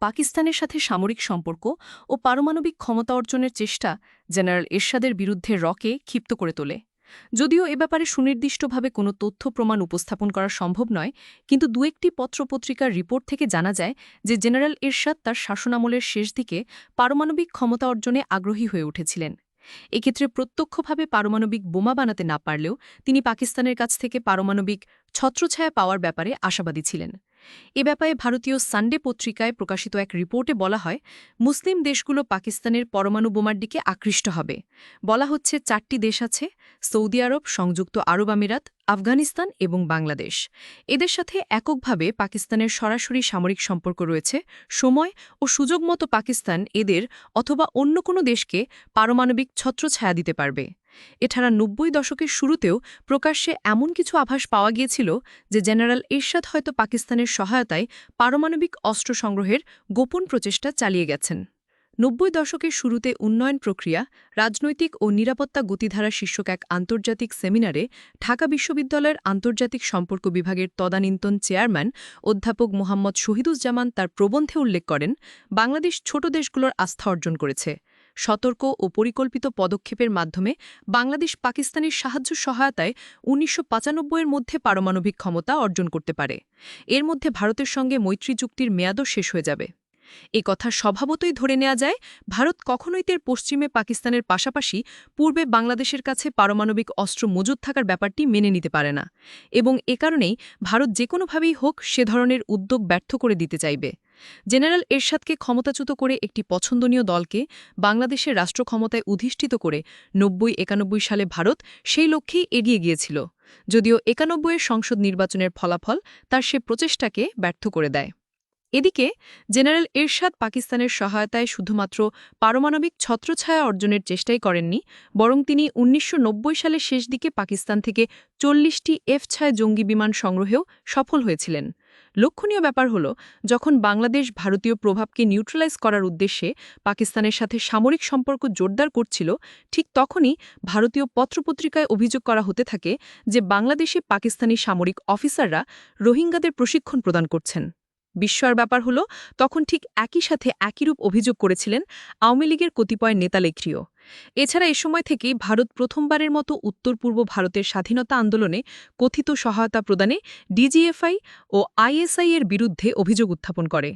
পাকিস্তানের সাথে সামরিক সম্পর্ক ও পারমাণবিক ক্ষমতা অর্জনের চেষ্টা জেনারেল এরশাদের বিরুদ্ধে রকে ক্ষিপ্ত করে তোলে। যদিও এ ব্যাপারে সুনির্দিষ্টভাবে কোনো তথ্য প্রমাণ উপস্থাপন করা সম্ভব নয়, কিন্তু দু একটি পত্রপত্রিকার রিপোর্ট থেকে জানা যায় যে জেনারেল এরশাদ তার শাসনামলের শেষ দিকে পারমাণবিক ক্ষমতা অর্জনে আগ্রহী হয়ে উঠেছিলেন। এক্ষেত্রে প্রত্যক্ষভাবে পারমাণবিক বোমা বানাতে না পারলেও তিনি পাকিস্তানের কাছ থেকে পারমাণবিক ছত্রছায়া পাওয়ার ব্যাপারে আশাবাদী ছিলেন। এ ব্যাপারে ভারতীয় সানডে পত্রিকায় প্রকাশিত এক রিপোর্টে বলা হয়, মুসলিম দেশগুলো পাকিস্তানের পরমাণু বোমার দিকে আকৃষ্ট হবে। বলা হচ্ছে, চারটি দেশ আছে, সৌদি আরব, সংযুক্ত আরব আমিরাত, আফগানিস্তান এবং বাংলাদেশ। এদের সাথে এককভাবে পাকিস্তানের সরাসরি সামরিক সম্পর্ক রয়েছে, সময় ও সুযোগ মতো পাকিস্তান এদের অথবা অন্য কোনো দেশকে পারমাণবিক ছত্রছায়া দিতে পারবে। এছাড়া নব্বই দশকের শুরুতেও প্রকাশ্যে এমন কিছু আভাস পাওয়া গিয়েছিল যে জেনারেল এরশাদ হয়তো পাকিস্তানের সহায়তায় পারমাণবিক অস্ত্র সংগ্রহের গোপন প্রচেষ্টা চালিয়ে গেছেন। নব্বই দশকের শুরুতে উন্নয়ন প্রক্রিয়া, রাজনৈতিক ও নিরাপত্তা গতিধারা শীর্ষক এক আন্তর্জাতিক সেমিনারে ঢাকা বিশ্ববিদ্যালয়ের আন্তর্জাতিক সম্পর্ক বিভাগের তদানীন্তন চেয়ারম্যান অধ্যাপক মোহাম্মদ শহীদুজ্জামান তার প্রবন্ধে উল্লেখ করেন, বাংলাদেশ ছোট দেশগুলোর আস্থা অর্জন করেছে। সতর্ক ও পরিকল্পিত পদক্ষেপের মাধ্যমে বাংলাদেশ পাকিস্তানের সাহায্য সহায়তায় উনিশশো এর মধ্যে পারমাণবিক ক্ষমতা অর্জন করতে পারে। এর মধ্যে ভারতের সঙ্গে মৈত্রী চুক্তির মেয়াদও শেষ হয়ে যাবে। এ কথা স্বভাবতই ধরে নেওয়া যায়, ভারত কখনোই তের পশ্চিমে পাকিস্তানের পাশাপাশি পূর্বে বাংলাদেশের কাছে পারমাণবিক অস্ত্র মজুদ থাকার ব্যাপারটি মেনে নিতে পারে না এবং এ কারণেই ভারত যে কোনোভাবেই হোক সে ধরনের উদ্যোগ ব্যর্থ করে দিতে চাইবে। জেনারেল এরশাদকে ক্ষমতাচ্যুত করে একটি পছন্দনীয় দলকে বাংলাদেশের রাষ্ট্র ক্ষমতায় অধিষ্ঠিত করে নব্বই একানব্বই সালে ভারত সেই লক্ষ্যেই এগিয়ে গিয়েছিল, যদিও একানব্বইয়ের সংসদ নির্বাচনের ফলাফল তার সে প্রচেষ্টাকে ব্যর্থ করে দেয়। এদিকে, জেনারেল এরশাদ পাকিস্তানের সহায়তায় শুধুমাত্র পারমাণবিক ছত্রছায়া অর্জনের চেষ্টাই করেননি, বরং তিনি উনিশশো নব্বই সালের শেষ দিকে পাকিস্তান থেকে চল্লিশটি এফ ছায় জঙ্গি বিমান সংগ্রহেও সফল হয়েছিলেন। লক্ষণীয় ব্যাপার হল, যখন বাংলাদেশ ভারতীয় প্রভাবকে নিউট্রালাইজ করার উদ্দেশ্যে পাকিস্তানের সাথে সামরিক সম্পর্ক জোরদার করছিল, ঠিক তখনই ভারতীয় পত্রপত্রিকায় অভিযোগ করা হতে থাকে যে বাংলাদেশে পাকিস্তানি সামরিক অফিসাররা রোহিঙ্গাদের প্রশিক্ষণ প্রদান করছেন। বিস্ময়ের ব্যাপার হলো, তখন ঠিক একই সাথে একই রূপ অভিযোগ করেছিলেন আওয়ামী লীগের কতিপয় নেতালেখ্রিও এছাড়া এ সময় থেকেই ভারত প্রথমবারের মতো উত্তর পূর্ব ভারতের স্বাধীনতা আন্দোলনে কথিত সহায়তা প্রদানে ডিজিএফআই ও আইএসআই এর বিরুদ্ধে অভিযোগ উত্থাপন করে।